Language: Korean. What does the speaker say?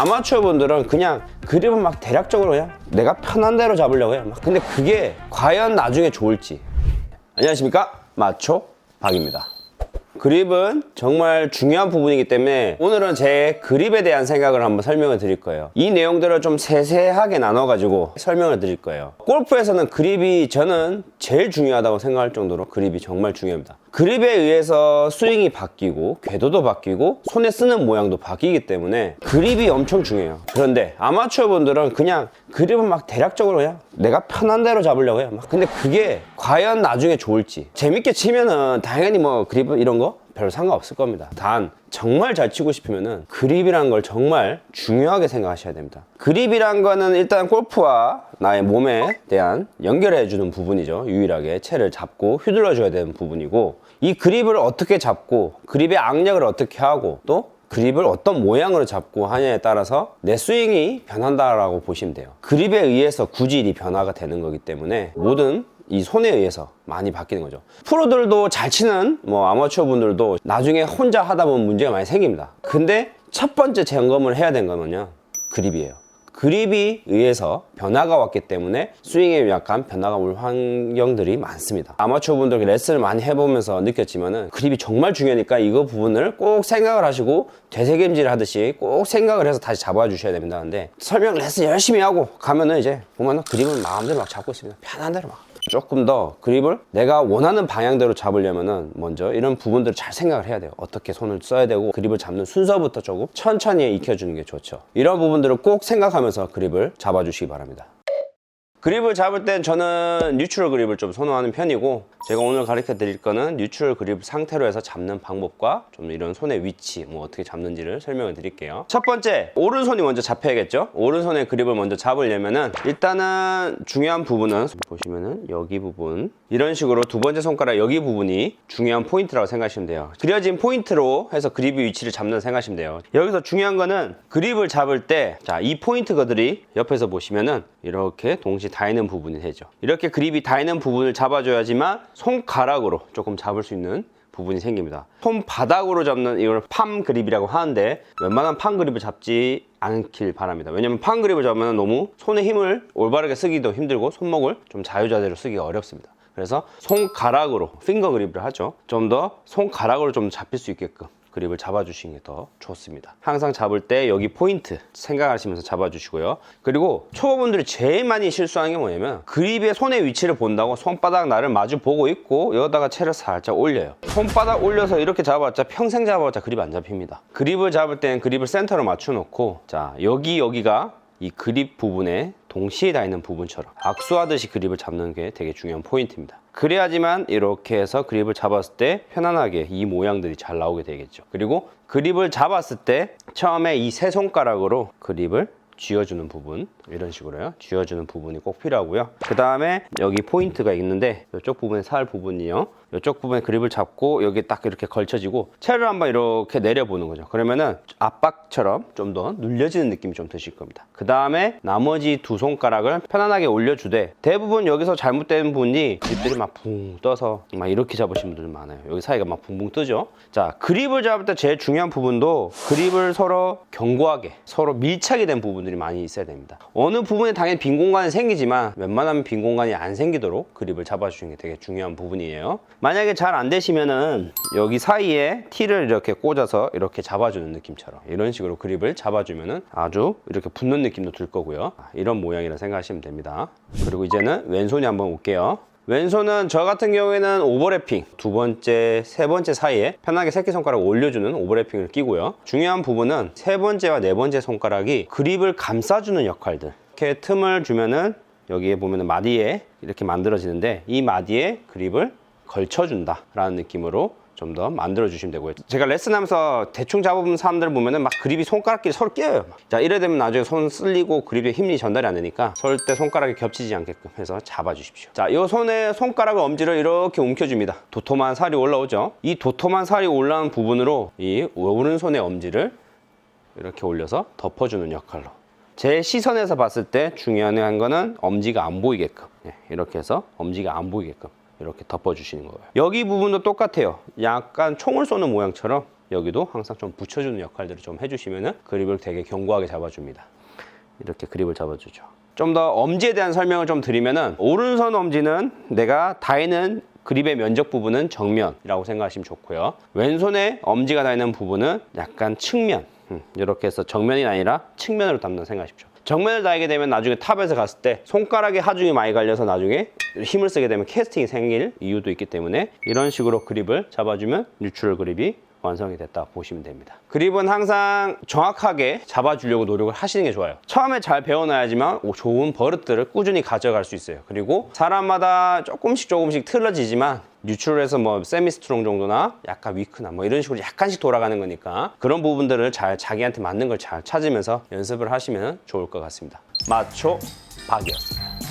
아마추어 분들은 그냥 그립을 막 대략적으로 그냥 내가 편한 대로 잡으려고 해요. 막. 근데 그게 과연 나중에 좋을지. 안녕하십니까? 마초 박입니다. 그립은 정말 중요한 부분이기 때문에 오늘은 제 그립에 대한 생각을 한번 설명을 드릴 거예요. 이 내용들을 좀 세세하게 나눠가지고 설명을 드릴 거예요. 골프에서는 그립이 저는 제일 중요하다고 생각할 정도로 그립이 정말 중요합니다. 그립에 의해서 스윙이 바뀌고 궤도도 바뀌고 손에 쓰는 모양도 바뀌기 때문에 그립이 엄청 중요해요. 그런데 아마추어 분들은 그냥 그립은 막 대략적으로 그냥 내가 편한 대로 잡으려고 해요. 막. 근데 그게 과연 나중에 좋을지 재밌게 치면은 당연히 뭐 그립 이런 거 별로 상관없을 겁니다. 단 정말 잘 치고 싶으면은 그립이란 걸 정말 중요하게 생각하셔야 됩니다. 그립이란 거는 일단 골프와 나의 몸에 대한 연결해 주는 부분이죠. 유일하게 채를 잡고 휘둘러 줘야 되는 부분이고 이 그립을 어떻게 잡고 그립의 악력을 어떻게 하고 또 그립을 어떤 모양으로 잡고 하냐에 따라서 내 스윙이 변한다라고 보시면 돼요. 그립에 의해서 구질이 변화가 되는 거기 때문에 모든 이 손에 의해서 많이 바뀌는 거죠. 프로들도 잘 치는 뭐 아마추어 분들도 나중에 혼자 하다 보면 문제가 많이 생깁니다. 근데 첫 번째 점검을 해야 되는 거는요. 그립이에요. 그립이 의해서 변화가 왔기 때문에 스윙에 약간 변화가 올 환경들이 많습니다. 아마추어 분들 레슨을 많이 해보면서 느꼈지만은 그립이 정말 중요하니까 이거 부분을 꼭 생각을 하시고 되새김질 하듯이 꼭 생각을 해서 다시 잡아주셔야 됩니다. 근데 설명 레슨 열심히 하고 가면은 이제 보면은 그립을 마음대로 막 잡고 있습니다. 편한 대로 막. 조금 더 그립을 내가 원하는 방향대로 잡으려면은 먼저 이런 부분들을 잘 생각을 해야 돼요. 어떻게 손을 써야 되고 그립을 잡는 순서부터 조금 천천히 익혀주는 게 좋죠. 이런 부분들을 꼭 생각하면서 그립을 잡아주시기 바랍니다. 그립을 잡을 땐 저는 뉴트럴 그립을 좀 선호하는 편이고 제가 오늘 가르쳐 드릴 거는 뉴트럴 그립 상태로 해서 잡는 방법과 좀 이런 손의 위치 뭐 어떻게 잡는지를 설명을 드릴게요. 첫 번째 오른손이 먼저 잡혀야겠죠? 오른손의 그립을 먼저 잡으려면은 일단은 중요한 부분은 보시면은 여기 부분 이런 식으로 두 번째 손가락 여기 부분이 중요한 포인트라고 생각하시면 돼요. 그려진 포인트로 해서 그립의 위치를 잡는 생각하시면 돼요. 여기서 중요한 거는 그립을 잡을 때 자 이 포인트 거들이 옆에서 보시면은 이렇게 동시 에 닿는 부분이 되죠. 이렇게 그립이 닿는 부분을 잡아줘야지만 손가락으로 조금 잡을 수 있는 부분이 생깁니다. 손바닥으로 잡는 이걸 팜 그립이라고 하는데 웬만한 팜 그립을 잡지 않길 바랍니다. 왜냐면 팜 그립을 잡으면 너무 손에 힘을 올바르게 쓰기도 힘들고 손목을 좀 자유자재로 쓰기가 어렵습니다. 그래서 손가락으로 핑거 그립을 하죠. 좀 더 손가락으로 좀 잡힐 수 있게끔 그립을 잡아주시는 게 더 좋습니다. 항상 잡을 때 여기 포인트 생각하시면서 잡아주시고요. 그리고 초보분들이 제일 많이 실수하는 게 뭐냐면 그립의 손의 위치를 본다고 손바닥 나를 마주 보고 있고 여기다가 채를 살짝 올려요. 손바닥 올려서 이렇게 잡아봤자 평생 잡아봤자 그립 안 잡힙니다. 그립을 잡을 때는 그립을 센터로 맞춰놓고 자 여기 여기가 이 그립 부분에 동시에 닿는 부분처럼 악수하듯이 그립을 잡는 게 되게 중요한 포인트입니다. 그래야지만 이렇게 해서 그립을 잡았을 때 편안하게 이 모양들이 잘 나오게 되겠죠. 그리고 그립을 잡았을 때 처음에 이 세 손가락으로 그립을 쥐어주는 부분 이런 식으로요 쥐어주는 부분이 꼭 필요하고요 그 다음에 여기 포인트가 있는데 이쪽 부분에 살 부분이요 이쪽 부분에 그립을 잡고 여기 딱 이렇게 걸쳐지고 채를 한번 이렇게 내려보는 거죠. 그러면은 압박처럼 좀 더 눌려지는 느낌이 좀 드실 겁니다. 그 다음에 나머지 두 손가락을 편안하게 올려주되 대부분 여기서 잘못된 분이 그립들이 막 붕 떠서 막 이렇게 잡으시는 분들 많아요. 여기 사이가 막 붕붕 뜨죠? 자 그립을 잡을 때 제일 중요한 부분도 그립을 서로 견고하게 서로 밀착이 된 부분들이 많이 있어야 됩니다. 어느 부분에 당연히 빈 공간이 생기지만 웬만하면 빈 공간이 안 생기도록 그립을 잡아주시는 게 되게 중요한 부분이에요 만약에 잘 안 되시면은 여기 사이에 티를 이렇게 꽂아서 이렇게 잡아주는 느낌처럼 이런 식으로 그립을 잡아주면은 아주 이렇게 붙는 느낌도 들 거고요 이런 모양이라 생각하시면 됩니다 그리고 이제는 왼손이 한번 올게요 왼손은 저 같은 경우에는 오버래핑 두 번째, 세 번째 사이에 편하게 새끼손가락 올려주는 오버래핑을 끼고요. 중요한 부분은 세 번째와 네 번째 손가락이 그립을 감싸주는 역할들. 이렇게 틈을 주면은 여기에 보면은 마디에 이렇게 만들어지는데 이 마디에 그립을 걸쳐준다 라는 느낌으로 좀 더 만들어 주시면 되고요. 제가 레슨 하면서 대충 잡은 사람들 보면은 막 그립이 손가락끼리 서로 끼어요. 막. 자 이래 되면 나중에 손 쓸리고 그립에 힘이 전달이 안 되니까 절대 손가락이 겹치지 않게끔 해서 잡아 주십시오. 자 이 손에 손가락을 엄지를 이렇게 움켜줍니다. 도톰한 살이 올라오죠. 이 도톰한 살이 올라온 부분으로 이 오른손의 엄지를 이렇게 올려서 덮어주는 역할로 제 시선에서 봤을 때 중요한 거는 엄지가 안 보이게끔 네, 이렇게 해서 엄지가 안 보이게끔 이렇게 덮어주시는 거예요. 여기 부분도 똑같아요. 약간 총을 쏘는 모양처럼 여기도 항상 좀 붙여주는 역할들을 좀 해주시면은 그립을 되게 견고하게 잡아줍니다. 이렇게 그립을 잡아주죠. 좀 더 엄지에 대한 설명을 좀 드리면은 오른손 엄지는 내가 닿는 그립의 면적 부분은 정면이라고 생각하시면 좋고요. 왼손에 엄지가 닿는 부분은 약간 측면. 음, 이렇게 해서 정면이 아니라 측면으로 담는 생각하십시오. 정면을 닿게 되면 나중에 탑에서 갔을 때 손가락에 하중이 많이 갈려서 나중에 힘을 쓰게 되면 캐스팅이 생길 이유도 있기 때문에 이런 식으로 그립을 잡아주면 뉴트럴 그립이 완성이 됐다 보시면 됩니다. 그립은 항상 정확하게 잡아주려고 노력을 하시는 게 좋아요. 처음에 잘 배워놔야지만 오, 좋은 버릇들을 꾸준히 가져갈 수 있어요. 그리고 사람마다 조금씩 조금씩 틀어지지만 뉴트럴에서 뭐 세미스트롱 정도나 약간 위크나 뭐 이런 식으로 약간씩 돌아가는 거니까 그런 부분들을 잘 자기한테 맞는 걸 잘 찾으면서 연습을 하시면 좋을 것 같습니다. 마초 박이었습니다.